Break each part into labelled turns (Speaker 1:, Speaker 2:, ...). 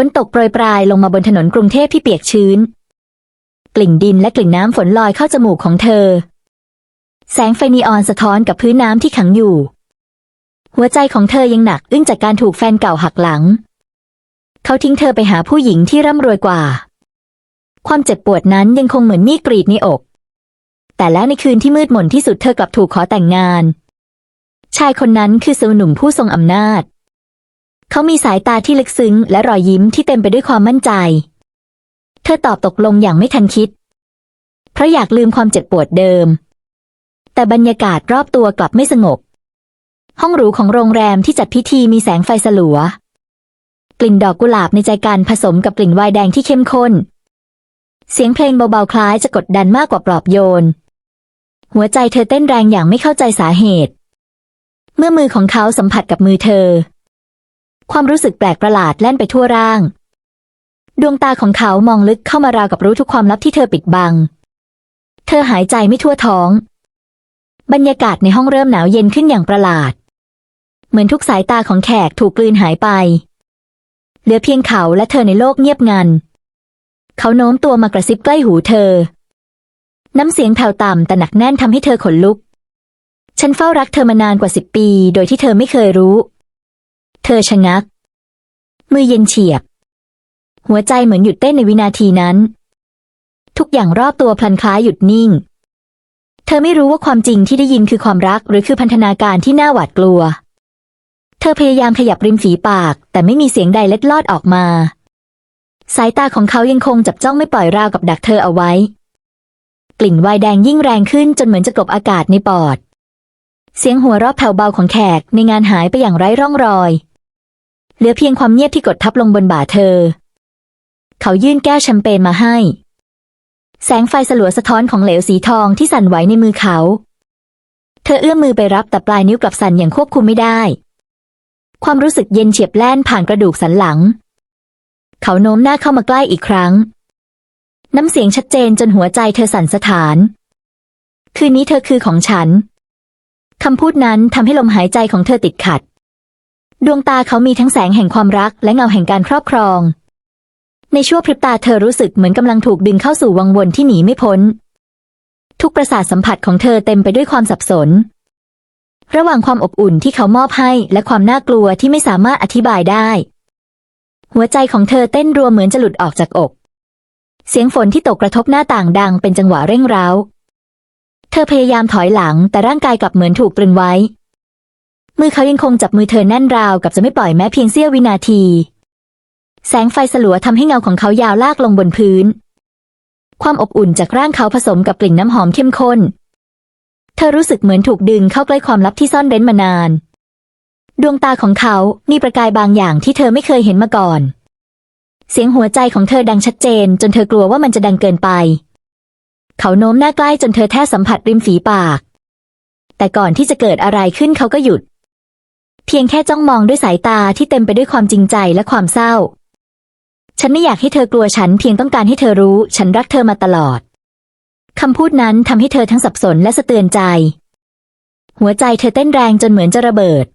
Speaker 1: ฝนตกโปรยปลายลงมาบนถนนกรุงเทพที่เปียกชื้น กลิ่นดินและกลิ่นน้ำฝนลอยเข้าจมูกของเธอ แสงไฟนีออนสะท้อนกับพื้นน้ำที่ขังอยู่ หัวใจของเธอยังหนักอึ้งจากการถูกแฟนเก่าหักหลัง เขาทิ้งเธอไปหาผู้หญิงที่ร่ำรวยกว่า ความเจ็บปวดนั้นยังคงเหมือนมีดกรีดในอก แต่แล้วในคืนที่มืดมนที่สุดเธอกลับถูกขอแต่งงาน ชายคนนั้นคือสาวหนุ่มผู้ทรงอำนาจ เขามีสายตาที่ลึกซึ้งและรอยยิ้มที่เต็มไปด้วยความมั่นใจ เธอตอบตกลงอย่างไม่ทันคิด เพราะอยากลืมความเจ็บปวดเดิม แต่บรรยากาศรอบตัวกลับไม่สงบ ห้องหรูของโรงแรมที่จัดพิธีมีแสงไฟสลัว กลิ่นดอกกุหลาบในใจกันผสมกับกลิ่นไวน์แดงที่เข้มข้น เสียงเพลงเบาๆคล้ายจะกดดันมากกว่าปลอบโยน หัวใจเธอเต้นแรงอย่างไม่เข้าใจสาเหตุ เมื่อมือของเขาสัมผัสกับมือเธอ ความรู้สึกแปลกประหลาดแล่นไปทั่วร่าง ดวงตาของเขามองลึกเข้ามาราวกับรู้ทุกความลับที่เธอปิดบัง เธอหายใจไม่ทั่วท้อง บรรยากาศในห้องเริ่มหนาวเย็นขึ้นอย่างประหลาด เหมือนทุกสายตาของแขกถูกกลืนหายไป เหลือเพียงเขาและเธอในโลกเงียบงัน เขาโน้มตัวมากระซิบใกล้หูเธอ น้ำเสียงแผ่วต่ำแต่หนักแน่นทำให้เธอขนลุก ฉันเฝ้ารักเธอมานานกว่าสิบปี โดยที่เธอไม่เคยรู้ เธอชะงัก มือเย็นเฉียบ หัวใจเหมือนหยุดเต้นในวินาทีนั้น ทุกอย่างรอบตัวพลันคล้ายหยุดนิ่ง เธอไม่รู้ว่าความจริงที่ได้ยินคือความรักหรือคือพันธนาการที่น่าหวาดกลัว เธอพยายามขยับริมฝีปาก แต่ไม่มีเสียงใดเล็ดลอดออกมา สายตาของเขายังคงจับจ้องไม่ปล่อยราวกับดักเธอเอาไว้ กลิ่นวน์แดงยิ่งแรงขึ้นจนเหมือนจะกลบอากาศในปอดเสียงหัวเราะแผ่วเบาของแขกในงานหายไปอย่างไร้ร่องรอย เหลือเพียงความเงียบที่กดทับลงบนบ่าเธอ เขายื่นแก้วแชมเปญมาให้ แสงไฟสลัวสะท้อนของเหลวสีทองที่สั่นไหวในมือเขา เธอเอื้อมมือไปรับแต่ปลายนิ้วกลับสั่นอย่างควบคุมไม่ได้ ความรู้สึกเย็นเฉียบแล่นผ่านกระดูกสันหลัง เขาโน้มหน้าเข้ามาใกล้อีกครั้ง น้ำเสียงชัดเจนจนหัวใจเธอสั่นสะท้าน คืนนี้เธอคือของฉันคำพูดนั้นทำให้ลมหายใจของเธอติดขัด ดวงตาเขามีทั้งแสงแห่งความรักและเงาแห่งการครอบครอง ในชั่วพริบตาเธอรู้สึกเหมือนกำลังถูกดึงเข้าสู่วังวนที่หนีไม่พ้น ทุกประสาทสัมผัสของเธอเต็มไปด้วยความสับสน ระหว่างความอบอุ่นที่เขามอบให้และความน่ากลัวที่ไม่สามารถอธิบายได้ หัวใจของเธอเต้นรัวเหมือนจะหลุดออกจากอก เสียงฝนที่ตกกระทบหน้าต่างดังเป็นจังหวะเร่งร้าว เธอพยายามถอยหลังแต่ร่างกายกลับเหมือนถูกตรึงไว้ มือเขายังคงจับมือเธอแน่นราวกับจะไม่ปล่อยแม้เพียงเสี้ยววินาที แสงไฟสลัวทำให้เงาของเขายาวลากลงบนพื้น ความอบอุ่นจากร่างเขาผสมกับกลิ่นน้ำหอมเข้มข้น เธอรู้สึกเหมือนถูกดึงเข้าใกล้ความลับที่ซ่อนเร้นมานาน ดวงตาของเขามีประกายบางอย่างที่เธอไม่เคยเห็นมาก่อน เสียงหัวใจของเธอดังชัดเจน จนเธอกลัวว่ามันจะดังเกินไป เขาโน้มหน้าใกล้จนเธอแทบสัมผัสริมฝีปาก แต่ก่อนที่จะเกิดอะไรขึ้นเขาก็หยุด เพียงแค่จ้องมองด้วยสายตาที่เต็มไปด้วยความจริงใจและความเศร้า ฉันไม่อยากให้เธอกลัวฉันเพียงต้องการให้เธอรู้ฉันรักเธอมาตลอด คำพูดนั้นทำให้เธอทั้งสับสนและสะเตือนใจ หัวใจเธอเต้นแรงจนเหมือนจะระเบิด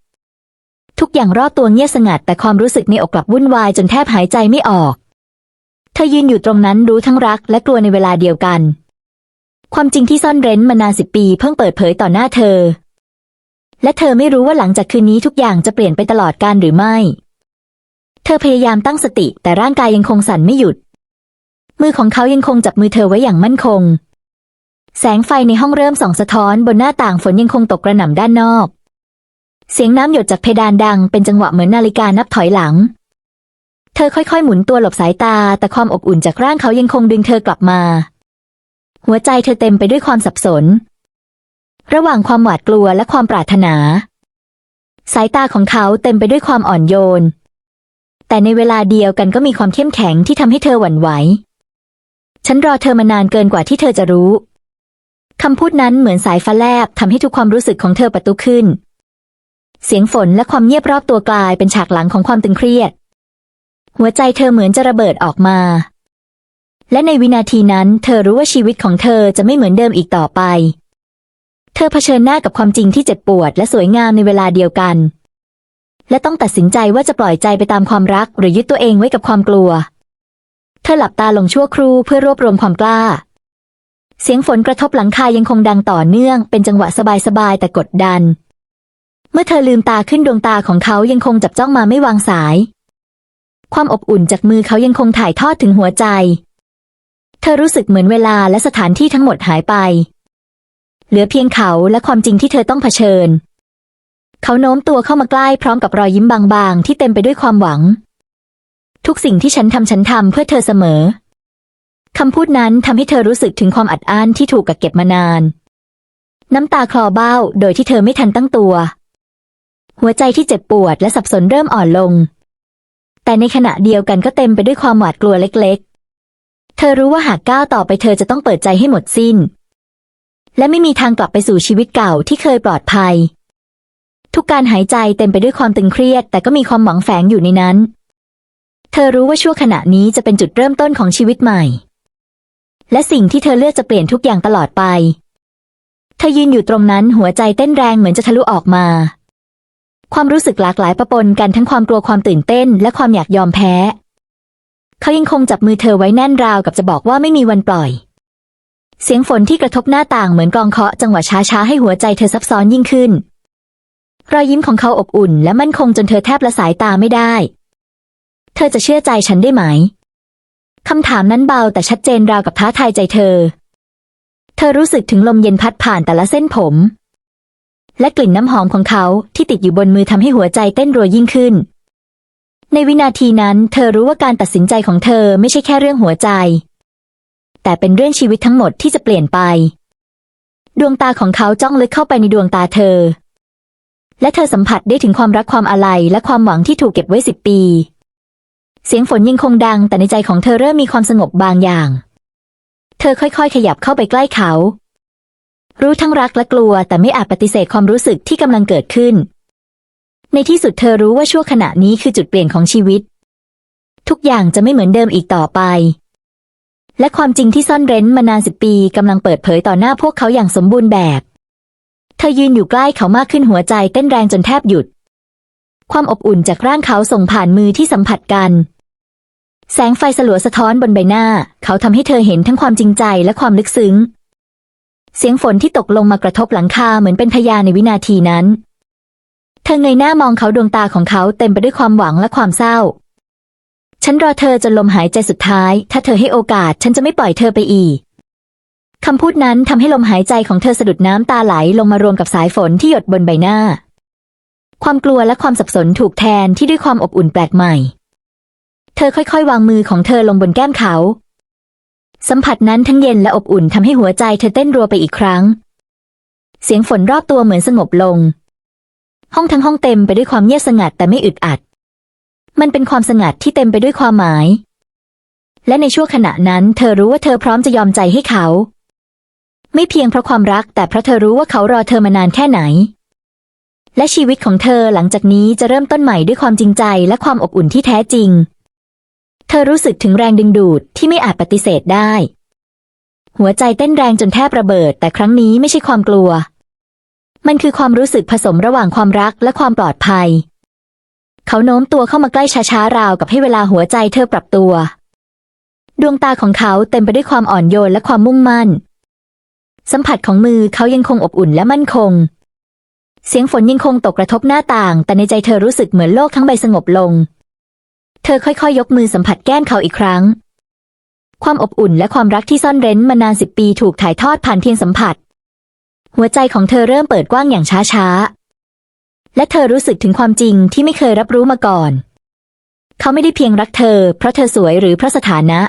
Speaker 1: ทุกอย่างรอบตัวเงียบสงัด แต่ความรู้สึกในอกกลับวุ่นวายจนแทบหายใจไม่ออก เธอยืนอยู่ตรงนั้นรู้ทั้งรักและกลัวในเวลาเดียวกัน ความจริงที่ซ่อนเร้นมานานสิบปีเพิ่งเปิดเผยต่อหน้าเธอ และเธอไม่รู้ว่าหลังจากคืนนี้ทุกอย่างจะเปลี่ยนไปตลอดการหรือไม่ เธอพยายามตั้งสติแต่ร่างกายยังคงสั่นไม่หยุด มือของเขายังคงจับมือเธอไว้อย่างมั่นคง แสงไฟในห้องเริ่มส่องสะท้อนบนหน้าต่างฝนยังคงตกกระหน่ำด้านนอก เสียงน้ำหยดจากเพดานดังเป็นจังหวะเหมือนนาฬิกานับถอยหลัง เธอค่อยๆ หมุนตัวหลบสายตา แต่ความอบอุ่นจากร่างเขายังคงดึงเธอกลับมา หัวใจเธอเต็มไปด้วยความสับสน ระหว่างความหวาดกลัวและความปรารถนา สายตาของเขาเต็มไปด้วยความอ่อนโยน แต่ในเวลาเดียวกันก็มีความเข้มแข็งที่ทำให้เธอหวั่นไหว ฉันรอเธอมานานเกินกว่าที่เธอจะรู้คำพูดนั้นเหมือนสายฟ้าแลบทำให้ทุกความรู้สึกของเธอประตุขึ้น เสียงฝนและความเงียบรอบตัวกลายเป็นฉากหลังของความตึงเครียด หัวใจเธอเหมือนจะระเบิดออกมา และในวินาทีนั้น เธอรู้ว่าชีวิตของเธอจะไม่เหมือนเดิมอีกต่อไป เธอเผชิญหน้ากับความจริงที่เจ็บปวดและสวยงามในเวลาเดียวกัน และต้องตัดสินใจว่าจะปล่อยใจไปตามความรักหรือยึดตัวเองไว้กับความกลัว เธอหลับตาลงชั่วครู่เพื่อรวบรวมความกล้า เสียงฝนกระทบหลังคายังคงดังต่อเนื่อง เป็นจังหวะสบายๆแต่กดดัน เมื่อเธอลืมตาขึ้นดวงตาของเขายังคงจับจ้องมาไม่วางสาย ความอบอุ่นจากมือเขายังคงถ่ายทอดถึงหัวใจ เธอรู้สึกเหมือนเวลาและสถานที่ทั้งหมดหายไป เหลือเพียงเขาและความจริงที่เธอต้องเผชิญ เขาโน้มตัวเข้ามาใกล้พร้อมกับรอยยิ้มบางๆ ที่เต็มไปด้วยความหวัง ทุกสิ่งที่ฉันทำฉันทำเพื่อเธอเสมอคำพูดนั้นทำให้เธอรู้สึกถึงความอัดอั้นที่ถูกกักเก็บมานาน น้ำตาคลอเบ้าโดยที่เธอไม่ทันตั้งตัว หัวใจที่เจ็บปวดและสับสนเริ่มอ่อนลง แต่ในขณะเดียวกันก็เต็มไปด้วยความหวาดกลัวเล็ก ๆ เธอรู้ว่าหากก้าวต่อไปเธอจะต้องเปิดใจให้หมดสิ้น และไม่มีทางกลับไปสู่ชีวิตเก่าที่เคยปลอดภัย ทุกการหายใจเต็มไปด้วยความตึงเครียด แต่ก็มีความหวังแฝงอยู่ในนั้น เธอรู้ว่าชั่วขณะนี้จะเป็นจุดเริ่มต้นของชีวิตใหม่ และสิ่งที่เธอเลือกจะเปลี่ยนทุกอย่างตลอดไป เธอยืนอยู่ตรงนั้นหัวใจเต้นแรงเหมือนจะทะลุออกมา ความรู้สึกหลากหลายปะปนกันทั้งความกลัวความตื่นเต้น และความอยากยอมแพ้ เขายังคงจับมือเธอไว้แน่นราวกับจะบอกว่าไม่มีวันปล่อย เสียงฝนที่กระทบหน้าต่างเหมือนกลองเคาะจังหวะช้าๆให้หัวใจเธอซับซ้อนยิ่งขึ้น รอยยิ้มของเขาอบอุ่นและมั่นคงจนเธอแทบละสายตาไม่ได้ เธอจะเชื่อใจฉันได้ไหมคำถามนั้นเบาแต่ชัดเจนราวกับท้าทายใจเธอ เธอรู้สึกถึงลมเย็นพัดผ่านแต่ละเส้นผม และกลิ่นน้ำหอมของเขาที่ติดอยู่บนมือทำให้หัวใจเต้นรัวยิ่งขึ้น ในวินาทีนั้น เธอรู้ว่าการตัดสินใจของเธอไม่ใช่แค่เรื่องหัวใจ แต่เป็นเรื่องชีวิตทั้งหมดที่จะเปลี่ยนไป ดวงตาของเขาจ้องลึกเข้าไปในดวงตาเธอ และเธอสัมผัสได้ถึงความรักความอาลัยและความหวังที่ถูกเก็บไว้สิบปี เสียงฝนยังคงดังแต่ในใจของเธอเริ่มมีความสงบบางอย่าง เธอค่อยๆ ขยับเข้าไปใกล้เขา รู้ทั้งรักและกลัวแต่ไม่อาจปฏิเสธความรู้สึกที่กำลังเกิดขึ้น ในที่สุดเธอรู้ว่าชั่วขณะนี้คือจุดเปลี่ยนของชีวิต ทุกอย่างจะไม่เหมือนเดิมอีกต่อไป และความจริงที่ซ่อนเร้นมานานสิบปีกำลังเปิดเผยต่อหน้าพวกเขาอย่างสมบูรณ์แบบ เธอยืนอยู่ใกล้เขามากขึ้นหัวใจเต้นแรงจนแทบหยุด ความอบอุ่นจากร่างเขาส่งผ่านมือที่สัมผัสกัน แสงไฟสลัวสะท้อนบนใบหน้า เขาทำให้เธอเห็นทั้งความจริงใจและความลึกซึ้ง เสียงฝนที่ตกลงมากระทบหลังคาเหมือนเป็นพยานในวินาทีนั้น เธอเงยหน้ามองเขาดวงตาของเขาเต็มไปด้วยความหวังและความเศร้า ฉันรอเธอจนลมหายใจสุดท้าย ถ้าเธอให้โอกาส ฉันจะไม่ปล่อยเธอไปอีก คำพูดนั้นทำให้ลมหายใจของเธอสะดุดน้ำตาไหลลงมารวมกับสายฝนที่หยดบนใบหน้า ความกลัวและความสับสนถูกแทนที่ด้วยความอบอุ่นแปลกใหม่ เธอค่อยๆ วางมือของเธอลงบนแก้มเขา สัมผัสนั้นทั้งเย็นและอบอุ่นทำให้หัวใจเธอเต้นรัวไปอีกครั้ง เสียงฝนรอบตัวเหมือนสงบลง ห้องทั้งห้องเต็มไปด้วยความเงียบสงัดแต่ไม่อึดอัด มันเป็นความสงัดที่เต็มไปด้วยความหมาย และในช่วงขณะนั้นเธอรู้ว่าเธอพร้อมจะยอมใจให้เขา ไม่เพียงเพราะความรักแต่เพราะเธอรู้ว่าเขารอเธอมานานแค่ไหน และชีวิตของเธอหลังจากนี้จะเริ่มต้นใหม่ด้วยความจริงใจและความอบอุ่นที่แท้จริง เธอรู้สึกถึงแรงดึงดูดที่ไม่อาจปฏิเสธได้ หัวใจเต้นแรงจนแทบระเบิด แต่ครั้งนี้ไม่ใช่ความกลัว มันคือความรู้สึกผสมระหว่างความรักและความปลอดภัย เขาโน้มตัวเข้ามาใกล้ช้าๆราวกับให้เวลาหัวใจเธอปรับตัว ดวงตาของเขาเต็มไปด้วยความอ่อนโยนและความมุ่งมั่น สัมผัสของมือเขายังคงอบอุ่นและมั่นคง เสียงฝนยังคงตกกระทบหน้าต่าง แต่ในใจเธอรู้สึกเหมือนโลกทั้งใบสงบลง เธอค่อยๆยกมือสัมผัสแก้มเขาอีกครั้ง ความอบอุ่นและความรักที่ซ่อนเร้นมานานสิบปีถูกถ่ายทอดผ่านเพียงสัมผัส หัวใจของเธอเริ่มเปิดกว้างอย่างช้าๆ และเธอรู้สึกถึงความจริงที่ไม่เคยรับรู้มาก่อน เขาไม่ได้เพียงรักเธอ เพราะเธอสวยหรือเพราะสถานะ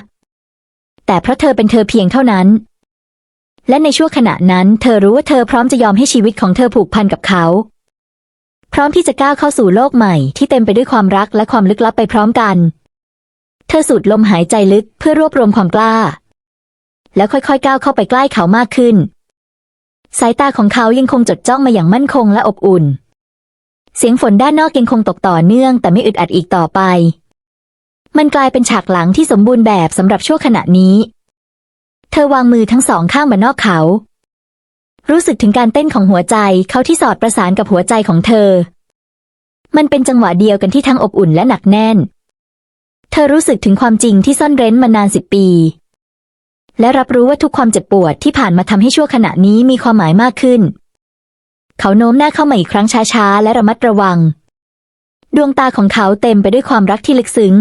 Speaker 1: แต่เพราะเธอเป็นเธอเพียงเท่านั้น และในช่วงขณะนั้น เธอรู้ว่าเธอพร้อมจะยอมให้ชีวิตของเธอผูกพันกับเขา พร้อมที่จะก้าวเข้าสู่โลกใหม่ที่เต็มไปด้วยความรักและความลึกลับไปพร้อมกัน เธอสูดลมหายใจลึกเพื่อรวบรวมความกล้า แล้วค่อยๆ ก้าวเข้าไปใกล้เขามากขึ้น สายตาของเขายังคงจดจ้องมาอย่างมั่นคงและอบอุ่น เสียงฝนด้านนอกยังคงตกต่อเนื่อง แต่ไม่อึดอัดอีกต่อไป มันกลายเป็นฉากหลังที่สมบูรณ์แบบสำหรับช่วงขณะนี้ เธอวางมือทั้งสองข้างบนนอกเขา รู้สึกถึงการเต้นของหัวใจเขาที่สอดประสานกับหัวใจของเธอ มันเป็นจังหวะเดียวกันที่ทั้งอบอุ่นและหนักแน่น เธอรู้สึกถึงความจริงที่ซ่อนเร้นมานานสิบปี และรับรู้ว่าทุกความเจ็บปวดที่ผ่านมาทำให้ชั่วขณะนี้มีความหมายมากขึ้น เขาโน้มหน้าเข้ามาอีกครั้งช้าๆ และระมัดระวัง ดวงตาของเขาเต็มไปด้วยความรักที่ลึกซึ้ง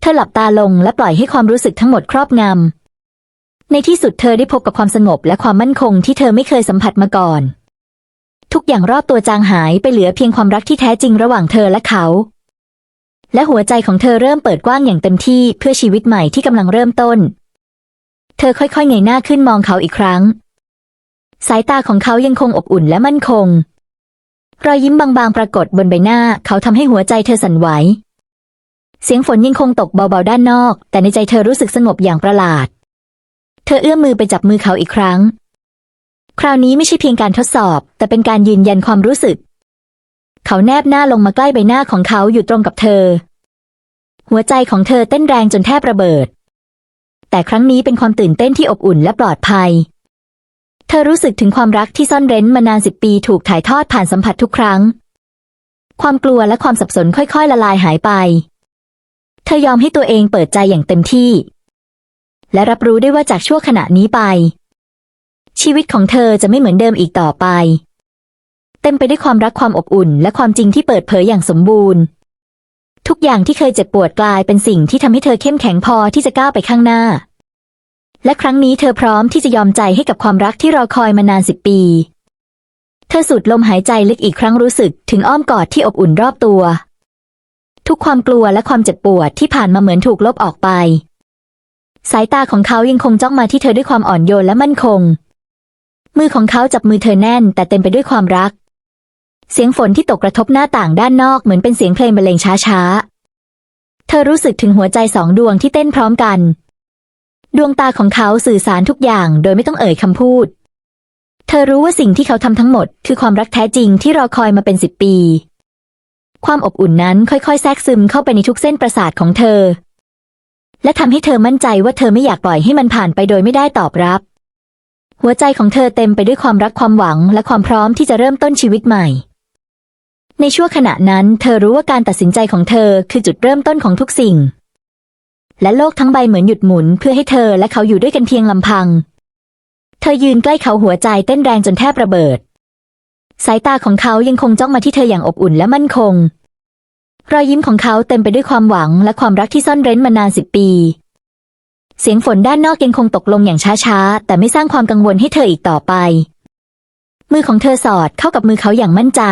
Speaker 1: เธอหลับตาลงและปล่อยให้ความรู้สึกทั้งหมดครอบงำ ในที่สุดเธอได้พบกับความสงบและความมั่นคงที่เธอไม่เคยสัมผัสมาก่อน ทุกอย่างรอบตัวจางหายไปเหลือเพียงความรักที่แท้จริงระหว่างเธอและเขา และหัวใจของเธอเริ่มเปิดกว้างอย่างเต็มที่เพื่อชีวิตใหม่ที่กำลังเริ่มต้น เธอค่อยๆเงยหน้าขึ้นมองเขาอีกครั้ง สายตาของเขายังคงอบอุ่นและมั่นคง รอยยิ้มบางๆ ปรากฏบนใบหน้า เขาทำให้หัวใจเธอสั่นไหว เสียงฝนยังคงตกเบาๆด้านนอก แต่ในใจเธอรู้สึกสงบอย่างประหลาด เธอเอื้อมมือไปจับมือเขาอีกครั้ง คราวนี้ไม่ใช่เพียงการทดสอบ แต่เป็นการยืนยันความรู้สึก เขาแนบหน้าลงมาใกล้ใบหน้าของเขาอยู่ตรงกับเธอ หัวใจของเธอเต้นแรงจนแทบระเบิด แต่ครั้งนี้เป็นความตื่นเต้นที่อบอุ่นและปลอดภัย เธอรู้สึกถึงความรักที่ซ่อนเร้นมานานสิบปีถูกถ่ายทอดผ่านสัมผัสทุกครั้ง ความกลัวและความสับสนค่อยๆ ละลายหายไป เธอยอมให้ตัวเองเปิดใจอย่างเต็มที่ และรับรู้ได้ว่าจากชั่วขณะนี้ไป ชีวิตของเธอจะไม่เหมือนเดิมอีกต่อไป เต็มไปด้วยความรักความอบอุ่น และความจริงที่เปิดเผยอย่างสมบูรณ์ ทุกอย่างที่เคยเจ็บปวดกลายเป็นสิ่งที่ทำให้เธอเข้มแข็งพอที่จะก้าวไปข้างหน้า และครั้งนี้เธอพร้อมที่จะยอมใจให้กับความรักที่รอคอยมานานสิบปี เธอสูดลมหายใจลึกอีกครั้งรู้สึกถึงอ้อมกอดที่อบอุ่นรอบตัว ทุกความกลัวและความเจ็บปวดที่ผ่านมาเหมือนถูกลบออกไป สายตาของเขายังคงจ้องมาที่เธอด้วยความอ่อนโยนและมั่นคง มือของเขาจับมือเธอแน่น แต่เต็มไปด้วยความรัก เสียงฝนที่ตกกระทบหน้าต่างด้านนอกเหมือนเป็นเสียงเพลงบรรเลงช้าๆ เธอรู้สึกถึงหัวใจสองดวงที่เต้นพร้อมกัน ดวงตาของเขาสื่อสารทุกอย่างโดยไม่ต้องเอ่ยคำพูด เธอรู้ว่าสิ่งที่เขาทำทั้งหมด คือความรักแท้จริงที่รอคอยมาเป็นสิบปี ความอบอุ่นนั้นค่อยๆ แทรกซึมเข้าไปในทุกเส้นประสาทของเธอ และทำให้เธอมั่นใจว่าเธอไม่อยากปล่อยให้มันผ่านไปโดยไม่ได้ตอบรับ หัวใจของเธอเต็มไปด้วยความรักความหวังและความพร้อมที่จะเริ่มต้นชีวิตใหม่ ในชั่วขณะนั้น เธอรู้ว่าการตัดสินใจของเธอคือจุดเริ่มต้นของทุกสิ่ง และโลกทั้งใบเหมือนหยุดหมุนเพื่อให้เธอและเขาอยู่ด้วยกันเพียงลำพัง เธอยืนใกล้เขาหัวใจเต้นแรงจนแทบระเบิด สายตาของเขายังคงจ้องมาที่เธออย่างอบอุ่นและมั่นคง รอยยิ้มของเขาเต็มไปด้วยความหวังและความรักที่ซ่อนเร้นมานานสิบปี เสียงฝนด้านนอกยังคงตกลงอย่างช้าๆ แต่ไม่สร้างความกังวลให้เธออีกต่อไป มือของเธอสอดเข้ากับมือเขาอย่างมั่นใจ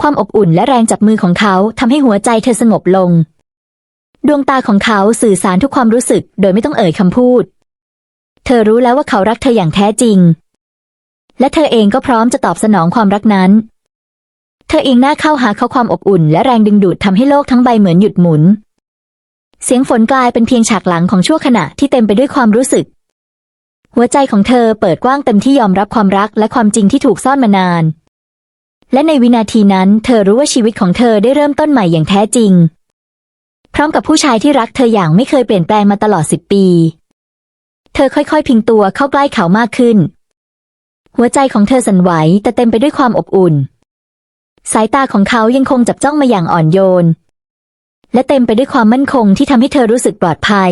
Speaker 1: ความอบอุ่นและแรงจับมือของเขาทำให้หัวใจเธอสงบลง ดวงตาของเขาสื่อสารทุกความรู้สึกโดยไม่ต้องเอ่ยคำพูด เธอรู้แล้วว่าเขารักเธออย่างแท้จริง และเธอเองก็พร้อมจะตอบสนองความรักนั้น เธอเองหน้าเข้าหาเขาความอบอุ่น และแรงดึงดูดทำให้โลกทั้งใบเหมือนหยุดหมุน เสียงฝนกลายเป็นเพียงฉากหลังของชั่วขณะที่เต็มไปด้วยความรู้สึก หัวใจของเธอเปิดกว้างเต็มที่ยอมรับความรักและความจริงที่ถูกซ่อนมานาน และในวินาทีนั้น เธอรู้ว่าชีวิตของเธอได้เริ่มต้นใหม่อย่างแท้จริง พร้อมกับผู้ชายที่รักเธออย่างไม่เคยเปลี่ยนแปลงมาตลอดสิบปี เธอค่อยๆ พิงตัวเข้าใกล้เขามากขึ้น หัวใจของเธอสั่นไหวแต่เต็มไปด้วยความอบอุ่น สายตาของเขายังคงจับจ้องมาอย่างอ่อนโยน และเต็มไปด้วยความมั่นคงที่ทำให้เธอรู้สึกปลอดภัย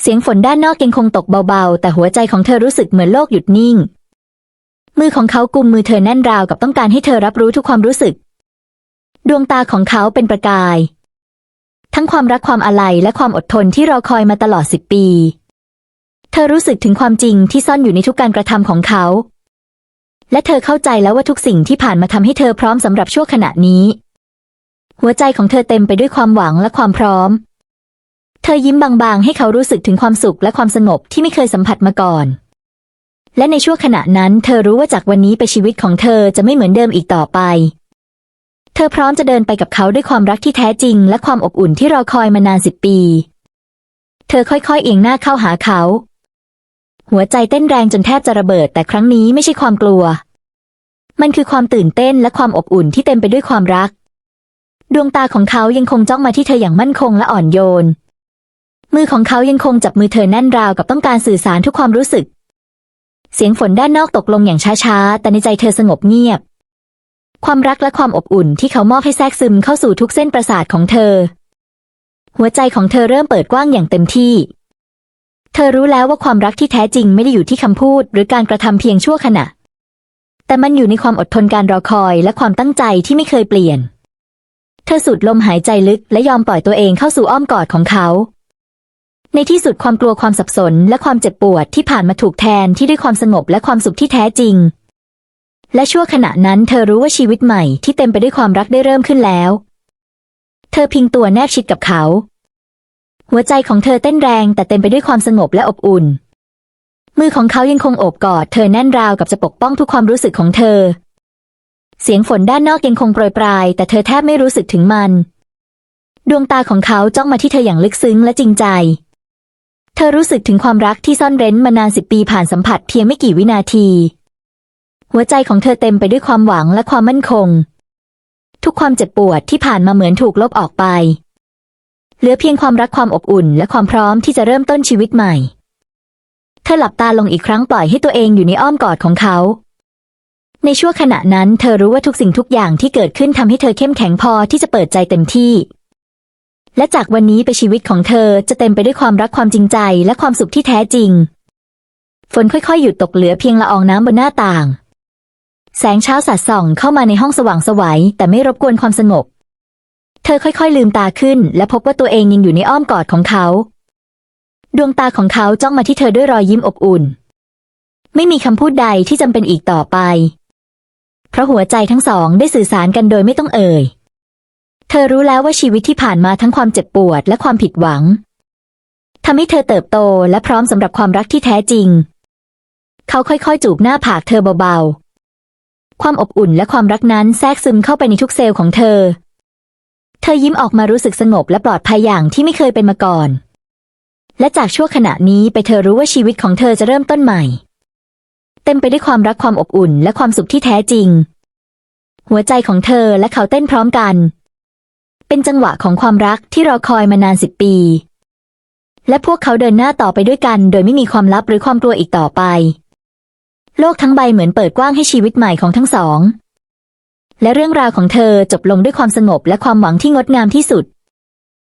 Speaker 1: เสียงฝนด้านนอกยังคงตกเบาๆ แต่หัวใจของเธอรู้สึกเหมือนโลกหยุดนิ่ง มือของเขากุมมือเธอแน่นราวกับต้องการให้เธอรับรู้ทุกความรู้สึก ดวงตาของเขาเป็นประกาย ทั้งความรักความอาลัยและความอดทนที่รอคอยมาตลอดสิบปี เธอรู้สึกถึงความจริงที่ซ่อนอยู่ในทุกการกระทำของเขา และเธอเข้าใจแล้วว่าทุกสิ่งที่ผ่านมาทำให้เธอพร้อมสำหรับชั่วขณะนี้ หัวใจของเธอเต็มไปด้วยความหวังและความพร้อม เธอยิ้มบางๆ ให้เขารู้สึกถึงความสุขและความสงบที่ไม่เคยสัมผัสมาก่อน และในชั่วขณะนั้น เธอรู้ว่าจากวันนี้ไปชีวิตของเธอจะไม่เหมือนเดิมอีกต่อไป เธอพร้อมจะเดินไปกับเขาด้วยความรักที่แท้จริง และความอบอุ่นที่รอคอยมานานสิบปี เธอค่อยๆเอียงหน้าเข้าหาเขา หัวใจเต้นแรงจนแทบจะระเบิด แต่ครั้งนี้ไม่ใช่ความกลัว มันคือความตื่นเต้นและความอบอุ่นที่เต็มไปด้วยความรัก ดวงตาของเขายังคงจ้องมาที่เธออย่างมั่นคงและอ่อนโยน มือของเขายังคงจับมือเธอแน่นราวกับต้องการสื่อสารทุกความรู้สึก เสียงฝนด้านนอกตกลงอย่างช้าๆ แต่ในใจเธอสงบเงียบ ความรักและความอบอุ่นที่เขามอบให้แทรกซึมเข้าสู่ทุกเส้นประสาทของเธอ หัวใจของเธอเริ่มเปิดกว้างอย่างเต็มที่ เธอรู้แล้วว่าความรักที่แท้จริงไม่ได้อยู่ที่คำพูด หรือการกระทำเพียงชั่วขณะ แต่มันอยู่ในความอดทนการรอคอยและความตั้งใจที่ไม่เคยเปลี่ยน เธอสูดลมหายใจลึกและยอมปล่อยตัวเองเข้าสู่อ้อมกอดของเขาในที่สุดความกลัวความสับสนและความเจ็บปวดที่ผ่านมาถูกแทนที่ด้วยความสงบและความสุขที่แท้จริง และชั่วขณะนั้นเธอรู้ว่าชีวิตใหม่ที่เต็มไปด้วยความรักได้เริ่มขึ้นแล้ว เธอพิงตัวแนบชิดกับเขา หัวใจของเธอเต้นแรงแต่เต็มไปด้วยความสงบและอบอุ่น มือของเขายังคงโอบกอด เธอแน่นราวกับจะปกป้องทุกความรู้สึกของเธอ เสียงฝนด้านนอกยังคงโปรยปลาย แต่เธอแทบไม่รู้สึกถึงมัน ดวงตาของเขาจ้องมาที่เธออย่างลึกซึ้งและจริงใจ เธอรู้สึกถึงความรักที่ซ่อนเร้นมานานสิบปีผ่านสัมผัสเพียงไม่กี่วินาที หัวใจของเธอเต็มไปด้วยความหวังและความมั่นคง ทุกความเจ็บปวดที่ผ่านมาเหมือนถูกลบออกไป เหลือเพียงความรักความอบอุ่น และความพร้อมที่จะเริ่มต้นชีวิตใหม่ เธอหลับตาลงอีกครั้งปล่อยให้ตัวเองอยู่ในอ้อมกอดของเขา ในชั่วขณะนั้นเธอรู้ว่าทุกสิ่งทุกอย่างที่เกิดขึ้นทำให้เธอเข้มแข็งพอที่จะเปิดใจเต็มที่ และจากวันนี้ไปชีวิตของเธอจะเต็มไปด้วยความรักความจริงใจและความสุขที่แท้จริง ฝนค่อยๆหยุดตกเหลือเพียงละอองน้ำบนหน้าต่าง แสงเช้าสาดส่องเข้ามาในห้องสว่างสวัยแต่ไม่รบกวนความสงบ เธอค่อยๆลืมตาขึ้น และพบว่าตัวเองยังอยู่ในอ้อมกอดของเขา ดวงตาของเขาจ้องมาที่เธอด้วยรอยยิ้มอบอุ่น ไม่มีคำพูดใดที่จำเป็นอีกต่อไป เพราะหัวใจทั้งสองได้สื่อสารกันโดยไม่ต้องเอ่ย เธอรู้แล้วว่าชีวิตที่ผ่านมาทั้งความเจ็บปวดและความผิดหวังทำให้เธอเติบโตและพร้อมสำหรับความรักที่แท้จริง เขาค่อยๆ จูบหน้าผากเธอเบาๆ ความอบอุ่นและความรักนั้นแทรกซึมเข้าไปในทุกเซลล์ของเธอ เธอยิ้มออกมารู้สึกสงบและปลอดภัยอย่างที่ไม่เคยเป็นมาก่อน และจากชั่วขณะนี้ไปเธอรู้ว่าชีวิตของเธอจะเริ่มต้นใหม่ เต็มไปด้วยความรักความอบอุ่นและความสุขที่แท้จริง หัวใจของเธอและเขาเต้นพร้อมกัน เป็นจังหวะของความรักที่รอคอยมานานสิบปี และพวกเขาเดินหน้าต่อไปด้วยกัน โดยไม่มีความลับหรือความกลัวอีกต่อไป โลกทั้งใบเหมือนเปิดกว้างให้ชีวิตใหม่ของทั้งสอง และเรื่องราวของเธอจบลงด้วยความสงบและความหวังที่งดงามที่สุด